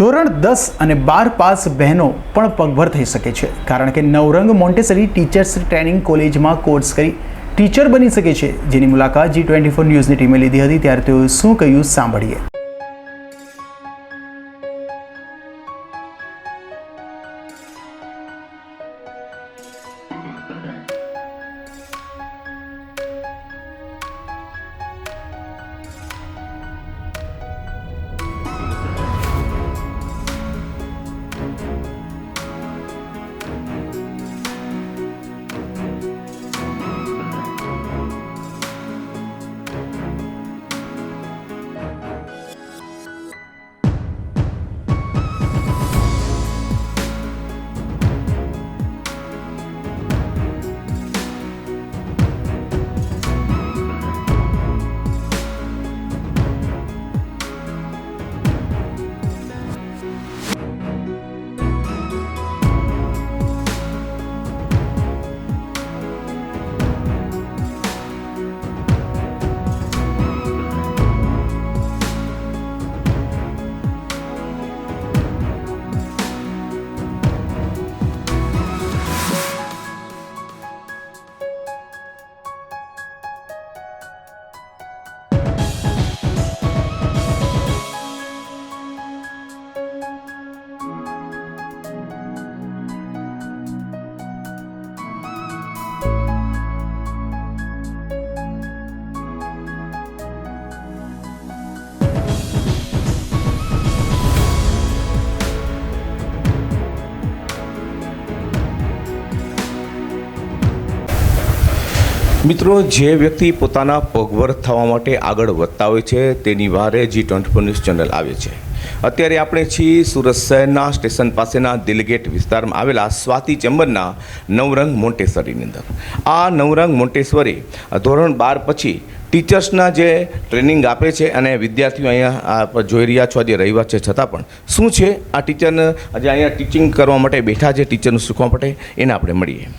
ધોરણ દસ અને બાર પાસ બહેનો પણ પગભર થઈ શકે છે. કારણ કે નવરંગ મોન્ટેસરી ટીચર્સ ટ્રેનિંગ કોલેજમાં કોર્સ કરી ટીચર બની શકે છે. જેની મુલાકાત જી ટ્વેન્ટી ફોર ન્યૂઝની ટીમે લીધી હતી. ત્યારે તેઓએ શું કહ્યું સાંભળીએ. મિત્રો, જે વ્યક્તિ પોતાના પગભર થવા માટે આગળ વધતા હોય છે, તેની વારે G twenty four news channel આવે છે. અત્યારે આપણે છીએ સુરત શહેરના સ્ટેશન પાસેના દિલગેટ વિસ્તારમાં આવેલા સ્વાતિ ચેમ્બરના નવરંગ મોન્ટેશ્વરીની અંદર. આ નવરંગ મોન્ટેશ્વરી ધોરણ બાર પછી ટીચર્સના જે ટ્રેનિંગ આપે છે અને વિદ્યાર્થીઓ અહીંયા જોઈ રહ્યા છો, આજે રવિવાર છે, છતાં પણ શું છે આ ટીચરને આજે અહીંયા ટીચિંગ કરવા માટે બેઠા છે, ટીચરનું શીખવા માટે? એને આપણે મળીએ.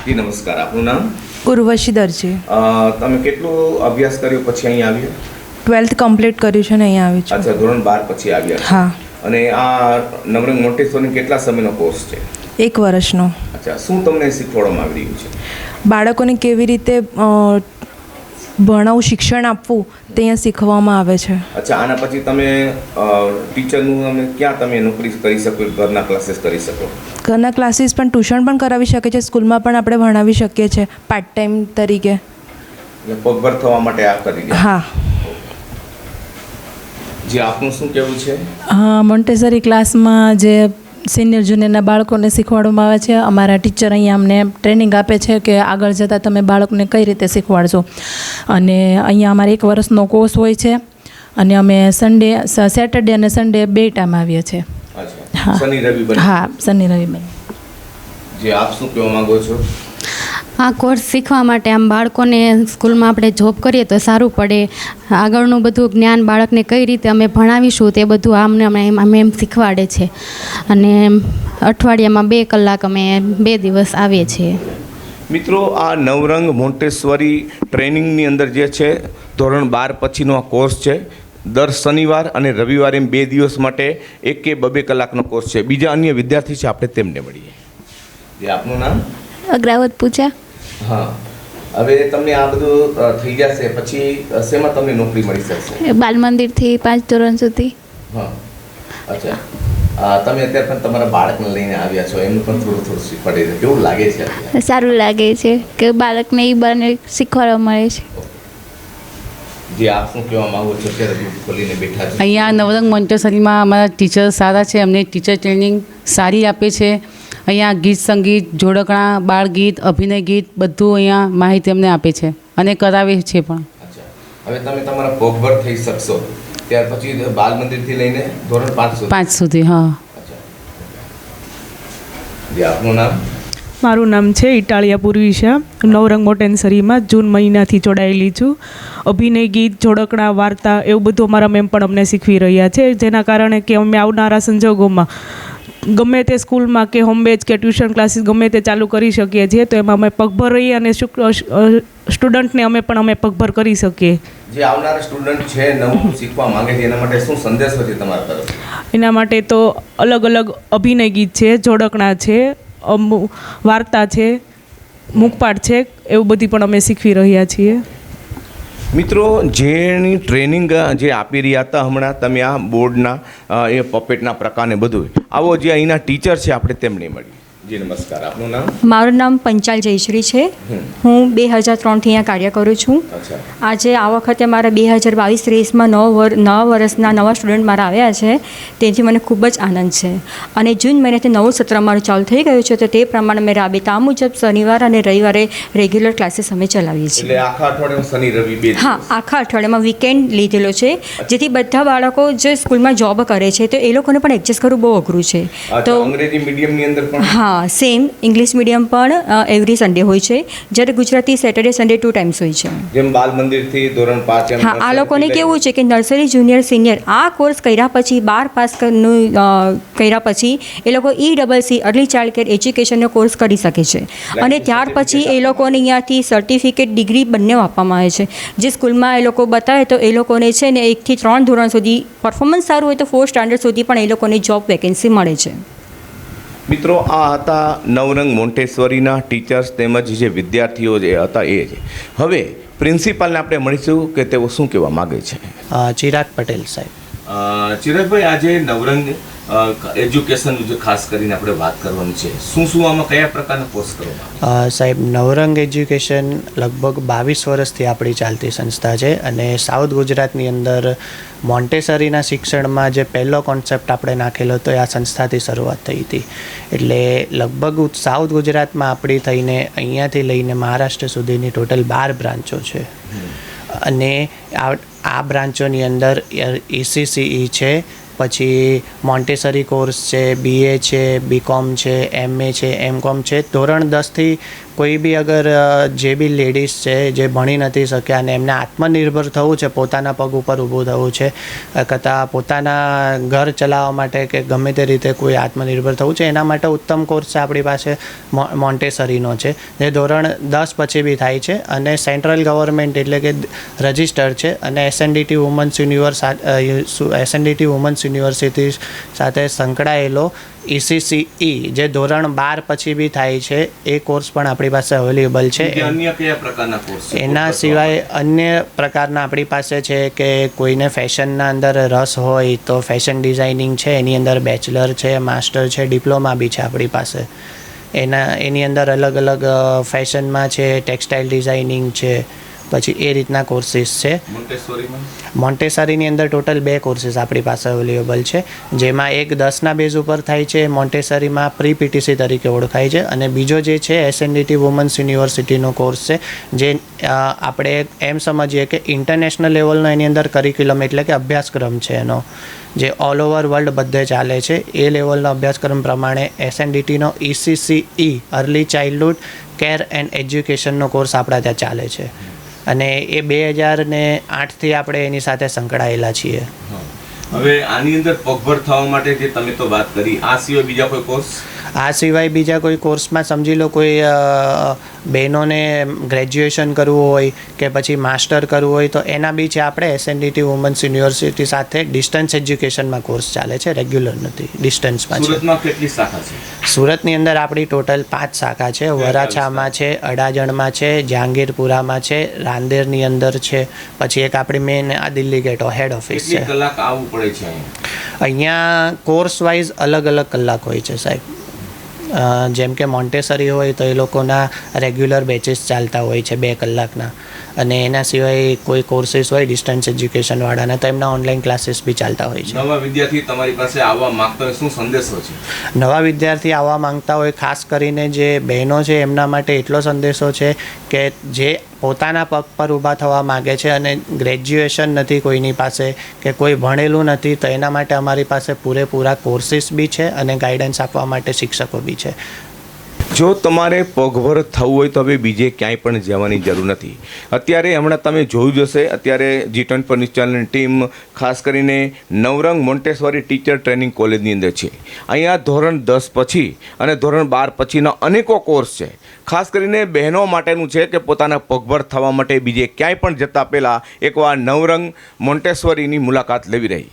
જી નમસ્કાર. આપનું નામ? ઉર્વશી દરજી. તમે કેટલો અભ્યાસ કર્યો પછી અહીં આવ્યા? ટ્વેલ્થ કમ્પ્લીટ કર્યું છે ને અહીંયા આવી છું. અચ્છા ધોરણ બાર પછી આવ્યા હા. અને આ નવરંગ મોન્ટેસોરી કેટલા સમયનો કોર્સ છે? એક વર્ષનો. અચ્છા શું તમને શીખવાડવામાં આવી રહ્યું છે? બાળકોને કેવી રીતે ભણાવું શિક્ષણ આપવું તે અહીંયા શીખવામાં આવે છે. અચ્છા આના પછી તમે ટીચરનું તમે ક્યાં તમે નોકરી કરી શકો ઘરના ક્લાસીસ કરી શકો? ઘરના ક્લાસીસ પણ ટ્યુશન પણ કરાવી શકે છે સ્કૂલમાં પણ આપણે ભણાવી શકીએ છીએ પાર્ટ ટાઈમ તરીકે. એટલે પગભર થવા માટે આ કરી હા. જે આપનું શું કહેવું છે? હા મોન્ટેસરી ક્લાસમાં જે સિનિયર જુનિયરના બાળકોને શીખવાડવામાં આવે છે. અમારા ટીચર અહીંયા અમને ટ્રેનિંગ આપે છે કે આગળ જતાં તમે બાળકને કઈ રીતે શીખવાડશો. અને અહીંયા અમારે એક વર્ષનો કોર્સ હોય છે અને અમે સન્ડે સેટરડે અને સન્ડે બે ટાઈમ આવીએ છીએ. હા. શનિ રવિ હા શનિ રવિ. જે આપ શું કહેવા માંગો છો? આ કોર્સ શીખવા માટે આમ બાળકોને સ્કૂલમાં આપણે જોબ કરીએ તો સારું પડે. આગળનું બધું જ્ઞાન બાળકને કઈ રીતે અમે ભણાવીશું તે બધું આમને અમે એમ શીખવાડે છે. અને અઠવાડિયામાં બે કલાક અમે બે દિવસ આવીએ છીએ. મિત્રો આ નવરંગ મોન્ટેશ્વરી ટ્રેનિંગની અંદર જે છે ધોરણ બાર પછીનો આ કોર્સ છે. દર શનિવાર અને રવિવારે એમ બે દિવસ માટે એક કે બબે કલાકનો કોર્સ છે. બીજા અન્ય વિદ્યાર્થી છે આપણે તેમને મળીએ. જે આપનું નામ? અગ્રાવત પૂજા. હા. હવે તમને આ બધું થઈ જશે. પછી શેમાં તમને નોકરી મળી શકશે? બાલ મંદિરથી પાંચ ધોરણ સુધી. હા. અચ્છા. તમે અત્યારે પણ તમારા બાળકને લઈને આવ્યા છો. એમનું પણ થોડું થોડું શીખવાડી દે. કેવું લાગે છે સારું લાગે છે કે બાળકને એ બને શીખવાડવા મળે છે. જે આપ શું કહેવા માંગો છો? અત્યારે દૂધ ખોલીને બેઠા છો. અહીંયા નવરંગ મોન્ટેસરીમાં અમારા ટીચર સારા છે. અમને ટીચર ટ્રેનિંગ સારી આપે છે. અહીંયા ગીત સંગીત જોડકણા બાળ ગીત અભિનય ગીત બધું અહીંયા માહિતી અમને આપે છે અને કરાવે છે પણ. હવે તમે તમારા પગભર થઈ શકશો. ત્યાર પછી બાલ મંદિરથી લઈને ધોરણ પાંચ સુધી. પાંચ સુધી હા. આપનું નામ? મારું નામ છે ઇટાલિયા પૂર્વિશા નવરંગ મોટેન્સરીમાં જૂન મહિનાથી જોડાયેલી છું. અભિનય ગીત જોડકણા વાર્તા એવું બધું અમારા મેમ પણ અમને શીખવી રહ્યા છે. જેના કારણે કે અમે આવનારા સંજોગોમાં ગમે તે સ્કૂલમાં કે હોમ બેચ કે ટ્યુશન ક્લાસીસ ગમે તે ચાલુ કરી શકીએ છીએ તો એમાં અમે પગભર રહી અને સ્ટુડન્ટને અમે પણ અમે પગભર કરી શકીએ. જે આવનારા સ્ટુડન્ટ છે નવું શીખવા માંગે છે એના માટે શું સંદેશો છે તમારા તરફ એના માટે તો અલગ અલગ અભિનય ગીત છે જોડકણા છે વાર્તા છે મુખપાઠ છે એવું બધી પણ અમે શીખવી રહ્યા છીએ. મિત્રો, જેની ટ્રેનિંગ જે આપી રહ્યા હતા હમણાં, તમે આ બોર્ડના એ પપેટના પ્રકારને બધું આવો જે અહીંના ટીચર છે, આપણે તેમને મળી જી નમસ્કાર. આપનું નામ? મારું નામ પંચાલ જયશ્રી છે. હું બે હજાર ત્રણથી અહીંયા કાર્ય કરું છું. આજે આ વખતે મારા બે હજાર બાવીસ ત્રેવીસમાં નવ વર નવા વર્ષના નવા સ્ટુડન્ટ મારા આવ્યા છે. તેથી મને ખૂબ જ આનંદ છે. અને જૂન મહિનાથી નવું સત્ર મારું ચાલુ થઈ ગયું છે તો તે પ્રમાણે મેં રાબેતા મુજબ શનિવાર અને રવિવારે રેગ્યુલર ક્લાસીસ અમે ચલાવીએ છીએ. આખા અઠવાડિયામાં શનિ રવિ બે હા આખા અઠવાડિયામાં વીકેન્ડ લીધેલો છે. જેથી બધા બાળકો જે સ્કૂલમાં જોબ કરે છે તો એ લોકોને પણ એડજસ્ટ કરવું બહુ અઘરું છે. તો અંગ્રેજી મીડિયમની અંદર પણ? હા સેમ ઇંગ્લિશ મીડિયમ પણ એવરી સન્ડે હોય છે. જ્યારે Gujarati Saturday Sunday two times હોય છે. જેમ બાલ મંદિરથી ધોરણ પાંચ હા આ લોકોને કેવું છે કે નર્સરી જુનિયર સિનિયર આ કોર્સ કર્યા પછી બાર પાસ કર્યા પછી એ લોકો E double C early child care એજ્યુકેશનનો course કરી શકે છે. અને ત્યાર પછી એ લોકોને અહીંયાથી સર્ટિફિકેટ ડિગ્રી બંને આપવામાં આવે છે. જે સ્કૂલમાં એ લોકો બતાવે તો એ લોકોને છે ને એકથી ત્રણ ધોરણ સુધી પરફોર્મન્સ સારું હોય તો ફોર સ્ટાન્ડર્ડ સુધી પણ એ લોકોને જોબ વેકેન્સી મળે છે. મિત્રો આ હતા નવરંગ મોન્ટેશ્વરીના ટીચર્સ તેમજ જે વિદ્યાર્થીઓ જે હતા એ છે હવે પ્રિન્સિપાલને આપણે મળીશું કે તેઓ શું કહેવા માગે છે? ચિરાગ પટેલ સાહેબ. ચિરાગભાઈ આજે નવરંગ એજ્યુકેશન જે ખાસ કરીને આપણે વાત કરવાની છે. શું શું આમાં કયા પ્રકારના કોર્સ કરવામાં સાહેબ નવરંગ એજ્યુકેશન લગભગ બાવીસ વર્ષથી આપણી ચાલતી સંસ્થા છે અને સાઉથ ગુજરાતની અંદર મોન્ટેસરીના શિક્ષણમાં જે પહેલો કોન્સેપ્ટ આપણે નાખેલો હતો એ આ સંસ્થાથી શરૂઆત થઈ હતી. એટલે લગભગ સાઉથ ગુજરાતમાં આપણી થઈને અહીંયાથી લઈને મહારાષ્ટ્ર સુધીની ટોટલ બાર બ્રાન્ચો છે. અને આ બ્રાન્ચોની અંદર ઈસીસીઈ છે, પછી મોન્ટેસરી કોર્સ છે બીએ છે બીકોમ છે એમએ છે એમકોમ છે. ધોરણ દસથી કોઈ બી અગર જે બી લેડીઝ છે જે ભણી નથી શક્યા અને એમને આત્મનિર્ભર થવું છે, પોતાના પગ ઉપર ઊભું થવું છે કથા પોતાના ઘર ચલાવવા માટે કે ગમે તે રીતે કોઈ આત્મનિર્ભર થવું છે, એના માટે ઉત્તમ કોર્સ છે આપણી પાસે મોન્ટેસરીનો છે. જે ધોરણ દસ પછી બી થાય છે અને સેન્ટ્રલ ગવર્મેન્ટ એટલે કે રજિસ્ટર છે અને SNDT women's univers SNDT women's university સાથે સંકળાયેલો ઈસીસીઈ જે ધોરણ બાર પછી બી થાય છે એ કોર્સ પણ આપણી પાસે અવેલેબલ છે. બીજા અન્ય કયા પ્રકારના કોર્સ એના સિવાય અન્ય પ્રકારના આપણી પાસે છે કે કોઈને ફેશનના અંદર રસ હોય તો ફેશન ડિઝાઇનિંગ છે એની અંદર બેચલર છે માસ્ટર છે ડિપ્લોમા બી છે આપણી પાસે. એના એની અંદર અલગ અલગ ફેશનમાં છે ટેક્સટાઇલ ડિઝાઇનિંગ છે પછી એ રીતના કોર્સીસ છે. મોન્ટેસરીની અંદર ટોટલ બે કોર્સીસ આપણી પાસે અવેલેબલ છે. જેમાં એક દસના બેઝ ઉપર થાય છે મોન્ટેસરીમાં પ્રી પીટીસી તરીકે ઓળખાય છે અને બીજો જે છે એસએનડીટી વુમન્સ યુનિવર્સિટીનો કોર્સ છે જે આપણે એમ સમજીએ કે ઇન્ટરનેશનલ લેવલનો એની અંદર કરિક્યુલમ એટલે કે અભ્યાસક્રમ છે એનો. જે ઓલ ઓવર વર્લ્ડ બધે ચાલે છે. એ લેવલનો અભ્યાસક્રમ પ્રમાણે એસએનડીટીનો ECCE early childhood care and એજ્યુકેશનનો course આપણા ત્યાં ચાલે છે. અને એ બે હજાર ને આઠથી આપણે એની સાથે સંકળાયેલા છીએ. હવે આની અંદર પગભર થવા માટે જે તમે તો વાત કરી આ સિવાય બીજા કોઈ કોર્સ? આ સિવાય બીજા કોઈ કોર્સમાં સમજી લો કોઈ બહેનોને ગ્રેજ્યુએશન કરવું હોય કે પછી માસ્ટર કરવું હોય તો એના બી છે આપણે એસએનડીટી વુમન્સ યુનિવર્સિટી સાથે ડિસ્ટન્સ એજ્યુકેશનમાં કોર્સ ચાલે છે રેગ્યુલર નથી ડિસ્ટન્સમાં સુરતમાં કેટલી શાખા છે? સુરતની અંદર આપણી ટોટલ પાંચ શાખા છે. વરાછામાં છે અડાજણમાં છે જહાંગીરપુરામાં છે રાંદેરની અંદર છે. પછી એક આપણી મેન આ દિલ્હી ગેટો હેડ ઓફિસ છે. કલાક આવવું પડે છે અહીંયા? કોર્સ વાઇઝ અલગ અલગ કલાક હોય છે સાહેબ. જેમ કે મોન્ટેસરી હોય તો એ લોકોના રેગ્યુલર બેચીસ ચાલતા હોય છે બે કલાકના. અને એના સિવાય કોઈ કોર્સીસ હોય ડિસ્ટન્સ એજ્યુકેશનવાળાના તો એમના ઓનલાઈન ક્લાસીસ બી ચાલતા હોય છે. નવા વિદ્યાર્થી તમારી પાસે આવવા માંગતા હોય શું સંદેશો છે? નવા વિદ્યાર્થી આવવા માંગતા હોય ખાસ કરીને જે બહેનો છે એમના માટે એટલો સંદેશો છે કે જે પોતાના પગ પર ઊભા થવા માગે છે અને ગ્રેજ્યુએશન નથી કોઈની પાસે કે કોઈ ભણેલું નથી, તો એના માટે અમારી પાસે પૂરેપૂરા કોર્સિસ બી છે અને ગાઈડન્સ આપવા માટે શિક્ષકો બી છે. જો તમારે પગભર થવું હોય તો હવે બીજે ક્યાંય પણ જવાની જરૂર નથી. અત્યારે હમણાં તમે જોયું જશે અત્યારે જી ટ્વેન્ટી પર ટીમ ખાસ કરીને નવરંગ મોન્ટેશ્વરી ટીચર ટ્રેનિંગ કોલેજની અંદર છે. અહીંયા ધોરણ દસ પછી અને ધોરણ બાર પછીના અનેકો કોર્સ છે. ખાસ કરીને બહેનો માટેનું છે કે પોતાના પગભર થવા માટે બીજે ક્યાંય પણ જતાં પહેલાં એકવાર નવરંગ મોન્ટેશ્વરીની મુલાકાત લેવી રહી.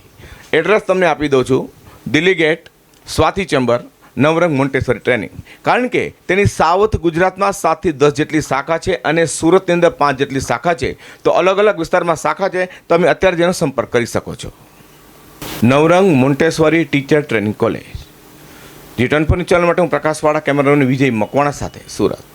એડ્રેસ તમને આપી દઉં છું. Delhi gate, Swati chamber, Navrang montessori training. કારણ કે તેની સાઉથ ગુજરાતમાં સાતથી દસ જેટલી શાખા છે અને સુરતની અંદર પાંચ જેટલી શાખા છે, તો અલગ અલગ વિસ્તારમાં શાખા છે, તમે અત્યારે જેનો સંપર્ક કરી શકો છો. Navrang montessori teacher training college. G twenty channel માટે હું પ્રકાશવાળા કેમેરામેન વિજય મકવાણા સાથે સુરત.